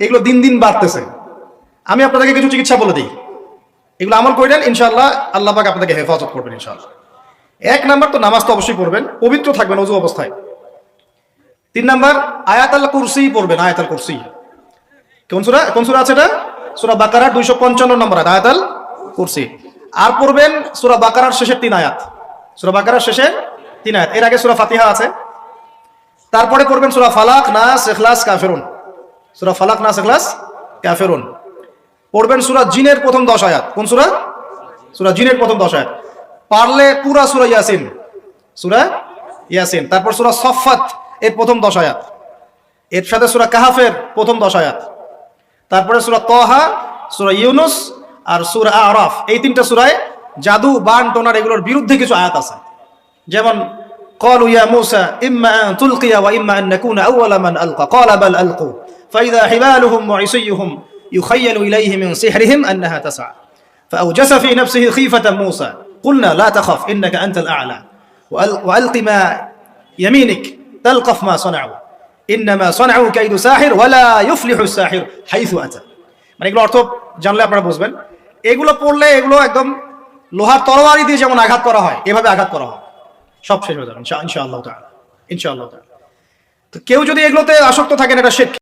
এগুলো দিন দিন বাড়তেছে। আমি আপনাদেরকে কিছু চিকিৎসা বলে দিই। এগুলো আমল করলেন, ইনশাআল্লাহ আল্লাহ পাক আপনাদেরকে হেফাজত করবেন ইনশাল্লাহ এক নাম্বার তো নামাজ তো অবশ্যই পড়বেন, পবিত্র থাকবেন অজু অবস্থায়। তিন নাম্বার আয়াত আল কুরসি পড়বেন আয়াত আল কুরসি। কোন সুরা কোন সুরা আছে এটা? সুরা বাকারার দুইশো পঞ্চান্ন নম্বর আয়াত আয়াত আল কুরসি। আর পড়বেন সুরা বাকারার শেষের তিন আয়াত। সুরা বাকারার শেষের তিন আয়াত। এর আগে সুরা ফাতিহা আছে। তারপরে পড়বেন সুরা ফালাক, নাস, ইখলাস, কাফেরুন। সুরা ফালাক নাস ক্লাস কাফেরুন। পড়বেন সুরা জিনের প্রথম দশ আয়াত। কোন সুরা? সুরা জিনের প্রথম দশ আয়াত। পারলে পুরা সুরা ইয়াসিন। সুরা ইয়াসিন। তারপর সুরা সফাত এর প্রথম দশ আয়াত। এর সাথে সুরা কাহাফের প্রথম দশ আয়াত। তারপরে সুরা তহা, সুরা ইউনুস আর সুরা আরাফ। এই তিনটা সুরায় জাদু, বান, টোনার এগুলোর বিরুদ্ধে কিছু আয়াত আছে। যেমন قالوا يا موسى إما أن تلقي وإما أن نكون أول من ألقى. قال بل ألقوا. فإذا حبالهم وعصيهم يخيل إليه من سحرهم أنها تسعى. فأوجس في نفسه خيفة موسى. قلنا لا تخف إنك أنت الأعلى. وألق ما يمينك. تلقف ما صنعوا. إنما صنعوا كيد ساحر ولا يفلح الساحر. حيث أتى. মানে এগুলো অর্থ জানলে আপনারা বুঝবেন। এগুলো পড়লে এগুলো একদম লোহার তরবারি দিয়ে যেমন আঘাত করা হয় এভাবে আঘাত করা হয়। সব শেষ হয়ে যাবে ইনশাআল্লাহ ইনশাআল্লাহ তো কেউ যদি এগুলোতে আসক্ত থাকেন এটা শেখ